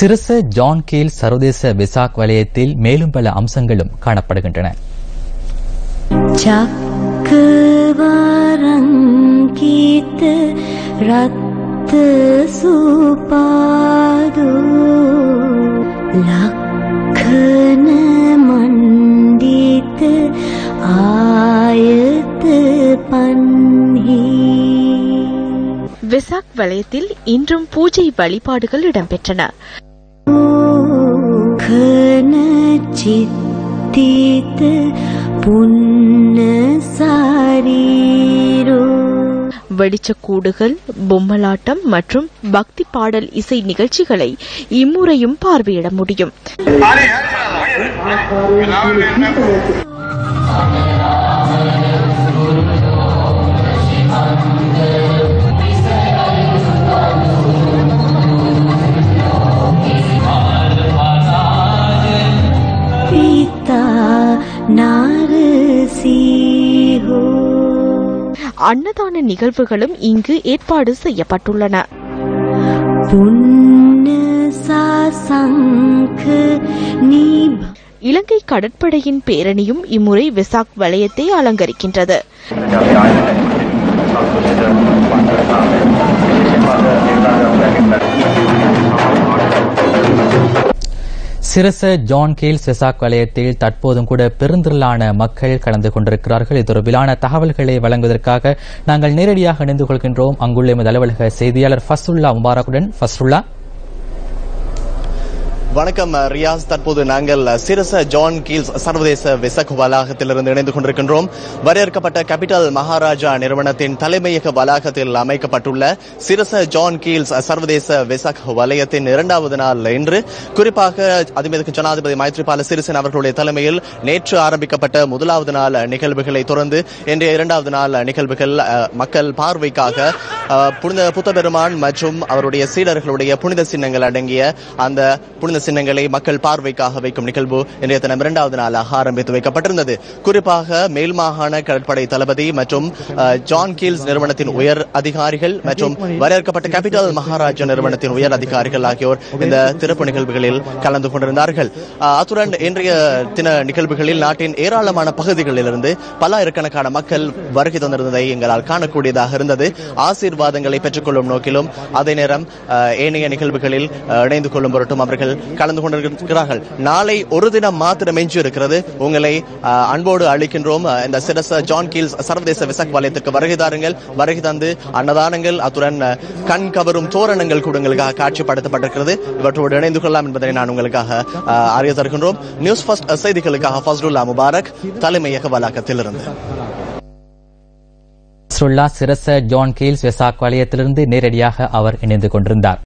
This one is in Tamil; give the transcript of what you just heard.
சிரச ஜான் கீல் சர்வதேச விசாக் வலயத்தில் மேலும் பல அம்சங்களும் காணப்படுகின்றன. மண்டித் ஆயத்து பன்னி. விசாக் வலயத்தில் இன்றும் பூஜை வழிபாடுகள் இடம்பெற்றன. चित्तित पुण्यसारीरो வெடிச்சக்கூடுகள் பொம்மலாட்டம் மற்றும் பக்தி பாடல் இசை நிகழ்ச்சிகளை இம்முறையும் பார்வையிட முடியும் அன்னதான நிகழ்வுகளும் இங்கு ஏற்பாடு செய்யப்பட்டுள்ளன. இலங்கை கடற்படையின் பேரணியும் இம்முறை விசாக் வளையத்தை அலங்கரிக்கின்றது. சிரச ஜான் கீல் செசாக் வலயத்தில் தற்போதும் கூட பெருந்திரளான மக்கள் கலந்து கொண்டிருக்கிறார்கள். தொடர்பிலான தகவல்களை வழங்குவதற்காக நாங்கள் நேரடியாக இணைந்து கொள்கின்றோம். அங்குள்ள எமது அலுவலக செய்தியாளர் ஃபஸ்ருல்லா முபாரக்குடன். ஃபஸ்ருல்லா. வணக்கம் ரியாஸ். தற்போது நாங்கள் சிரச ஜான் கீல்ஸ் சர்வதேச விசக் வளாகத்திலிருந்து இணைந்து கொண்டிருக்கின்றோம். வரையறுக்கப்பட்ட கேபிட்டல் மகாராஜா நிறுவனத்தின் தலைமையக வளாகத்தில் அமைக்கப்பட்டுள்ள சிரச ஜான் கீல்ஸ் சர்வதேச விசக் வலயத்தின் இரண்டாவது நாள் இன்று. குறிப்பாக அதிமீதுக்கு ஜனாதிபதி மைத்ரிபால சிறிசேன அவர்களுடைய தலைமையில் நேற்று ஆரம்பிக்கப்பட்ட முதலாவது நாள் நிகழ்வுகளை தொடர்ந்து இன்றைய இரண்டாவது நாள் நிகழ்வுகள் மக்கள் பார்வைக்காக புனித புத்தபெருமான் மற்றும் அவருடைய சீடர்களுடைய புனித சின்னங்கள் அடங்கிய அந்த புனித சின்னங்களை மக்கள் பார்வைக்காக வைக்கும் நிகழ்வு இன்றைய தினம் இரண்டாவது நாளாக ஆரம்பித்து வைக்கப்பட்டிருந்தது. குறிப்பாக மேல் மாகாண கடற்படை தளபதி மற்றும் ஜான் கீல்ஸ் நிறுவனத்தின் உயர் அதிகாரிகள் மற்றும் வரையறுக்கப்பட்ட கேபிட்டல் மகாராஜா நிறுவனத்தின் உயர் அதிகாரிகள் ஆகியோர் இந்த திறப்பு நிகழ்வுகளில் கலந்து கொண்டிருந்தார்கள். அத்துடன் இன்றைய தின நிகழ்வுகளில் நாட்டின் ஏராளமான பகுதிகளிலிருந்து பல்லாயிரக்கணக்கான மக்கள் வருகை தந்திருந்ததை எங்களால் காணக்கூடியதாக இருந்தது. ஆசீர்வாதங்களை பெற்றுக்கொள்ளும் நோக்கிலும் அதே நேரம் ஏனைய நிகழ்வுகளில் இணைந்து கொள்ளும் பொருட்டும் அவர்கள் கலந்து கொண்டிருக்கிறார்கள். நாளை ஒரு தினம் மாத்திரம் எஞ்சி இருக்கிறது உங்களை அஹ், அன்போடு அளிக்கின்றோம் இந்த சிரச ஜான் கீல்ஸ் சர்வதேச விசக் வலயத்திற்கு வருகை தாருங்கள். வருகை தந்து அன்னதானங்கள் அத்துடன் கண் கவரும் தோரணங்கள் கூட உங்களுக்காக காட்சிப்படுத்தப்பட்டிருக்கிறது. இவற்றோடு இணைந்து கொள்ளலாம் என்பதை நான் உங்களுக்காக அறிய தருகின்றோம். நியூஸ் ஃபர்ஸ்ட் செய்திகளுக்காக ஃபஸ்ருல்லா முபாரக் தலைமையக வளாகத்திலிருந்து சுல்லா சிரச ஜான் கீல்ஸ் வெசாக் வலயத்திலிருந்து நேரடியாக அவர் இணைந்து கொண்டிருந்தார்.